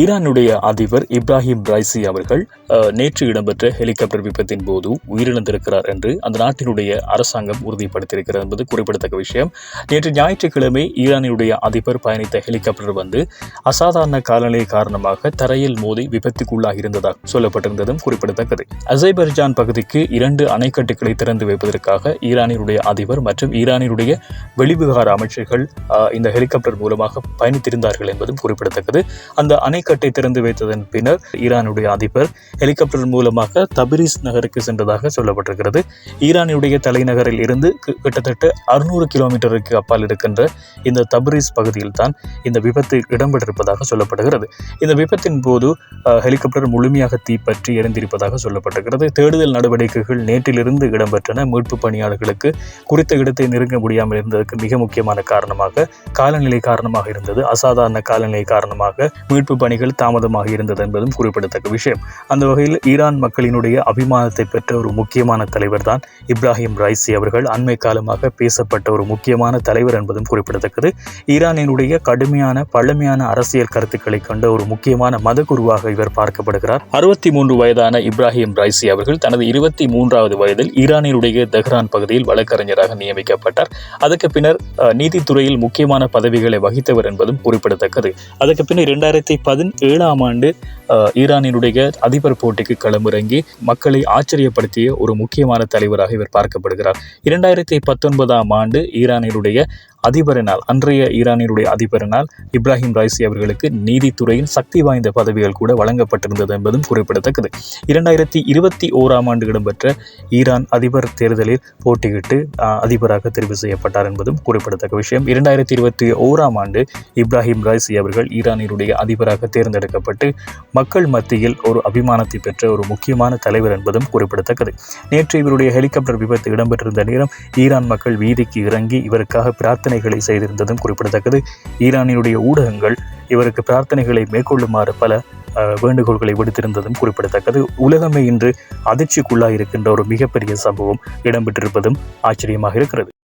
ஈரானுடைய அதிபர் Ebrahim Raisi அவர்கள் நேற்று இடம்பெற்ற ஹெலிகாப்டர் விபத்தின் போது உயிரிழந்திருக்கிறார் என்று அந்த நாட்டினுடைய அரசாங்கம் உறுதிப்படுத்தியிருக்கிறது என்பது குறிப்பிடத்தக்க விஷயம். நேற்று ஞாயிற்றுக்கிழமை ஈரானினுடைய அதிபர் பயணித்த ஹெலிகாப்டர் வந்து அசாதாரண காலநிலை காரணமாக தரையில் மோதி விபத்துக்குள்ளாக இருந்ததாக சொல்லப்பட்டிருந்ததும் குறிப்பிடத்தக்கது. அசைபர்ஜான் பகுதிக்கு இரண்டு அணைக்கட்டுகளை திறந்து வைப்பதற்காக ஈரானினுடைய அதிபர் மற்றும் ஈரானினுடைய வெளிவிவகார அமைச்சர்கள் இந்த ஹெலிகாப்டர் மூலமாக பயணித்திருந்தார்கள் என்பதும் குறிப்பிடத்தக்கது. அந்த அணை அணைக்கட்டை திறந்து வைத்ததன் பின்னர் ஈரானுடைய அதிபர் ஹெலிகாப்டர் மூலமாக தபிரிஸ் நகருக்கு சென்றதாக சொல்லப்பட்டிருக்கிறது. ஈரானுடைய தலைநகரில் இருந்து கிட்டத்தட்ட அறுநூறு கிலோமீட்டருக்கு அப்பால் இருக்கின்ற இந்த தபிரிஸ் பகுதியில் தான் இந்த விபத்து இடம்பெற்றிருப்பதாக சொல்லப்படுகிறது. இந்த விபத்தின் போது ஹெலிகாப்டர் முழுமையாக தீப்பற்றி எரிந்திருப்பதாக சொல்லப்பட்டிருக்கிறது. தேடுதல் நடவடிக்கைகள் நேற்றிலிருந்து இடம்பெற்றன. மீட்பு பணியாளர்களுக்கு குறித்த இடத்தை நெருங்க முடியாமல் இருந்ததற்கு மிக முக்கியமான காரணமாக காலநிலை காரணமாக இருந்தது. அசாதாரண காலநிலை காரணமாக மீட்பு பணி பணிகள் தாமதமாக இருந்தது என்பதும் குறிப்பிடத்தக்க விஷயம். அந்த வகையில் ஈரான் மக்களினுடைய அபிமானத்தை பெற்ற ஒரு முக்கியமான தலைவர் தான் இப்ராஹிம் ரைசி அவர்கள். அண்மை காலமாக பேசப்பட்ட ஒரு முக்கியமான தலைவர் என்பதும் குறிப்பிடத்தக்கது. ஈரானினுடைய கடுமையான பழமையான அரசியல் கருத்துக்களை கொண்ட ஒரு முக்கியமான மதகுருவாக இவர் பார்க்கப்படுகிறார். அறுபத்தி மூன்று வயதான இப்ராஹிம் ரைசி அவர்கள் தனது இருபத்தி மூன்றாவது வயதில் ஈரானினுடைய தெஹ்ரான் பகுதியில் வழக்கறிஞராக நியமிக்கப்பட்டார். அதற்கு பின்னர் அஹ், நீதித்துறையில் முக்கியமான பதவிகளை வகித்தவர் என்பதும் குறிப்பிடத்தக்கது. அதற்கு பின்னர் இரண்டாயிரத்தி ஏழாம் ஆண்டு ஈரானினுடைய அதிபர் போட்டிக்கு களமிறங்கி மக்களை ஆச்சரியப்படுத்திய ஒரு முக்கியமான தலைவராக இவர் பார்க்கப்படுகிறார். இரண்டாயிரத்தி பத்தொன்பதாம் ஆண்டு ஈரானினுடைய அதிபரினால் அன்றைய ஈரானியருடைய அதிபரினால் இப்ராஹிம் ராய்சி அவர்களுக்கு நீதித்துறையின் சக்தி வாய்ந்த பதவிகள் கூட வழங்கப்பட்டிருந்தது என்பதும் குறிப்பிடத்தக்கது. இரண்டாயிரத்தி இருபத்தி ஓராம் ஆண்டு இடம்பெற்ற ஈரான் அதிபர் தேர்தலில் போட்டியிட்டு அதிபராக தெரிவு செய்யப்பட்டார் என்பதும் குறிப்பிடத்தக்க விஷயம். இரண்டாயிரத்தி இருபத்தி ஓராம் ஆண்டு இப்ராஹிம் ராய்சி அவர்கள் ஈரானினுடைய அதிபராக தேர்ந்தெடுக்கப்பட்டு மக்கள் மத்தியில் ஒரு அபிமானத்தை பெற்ற ஒரு முக்கியமான தலைவர் என்பதும் குறிப்பிடத்தக்கது. நேற்று இவருடைய ஹெலிகாப்டர் விபத்து இடம்பெற்றிருந்த நேரம் ஈரான் மக்கள் வீதிக்கு இறங்கி இவருக்காக பிரார்த்தனை பிரார்த்தனைகளை செய்திருந்ததும் குறிப்பிடத்தக்கது. ஈரானினுடைய ஊடகங்கள் இவருக்கு பிரார்த்தனைகளை மேற்கொள்ளுமாறு பல வேண்டுகோள்களை விடுத்திருந்ததும் குறிப்பிடத்தக்கது. உலகமே இன்று அதிர்ச்சிக்குள்ளாயிருக்கின்ற ஒரு மிகப்பெரிய சம்பவம் இடம்பெற்றிருப்பதும் ஆச்சரியமாக இருக்கிறது.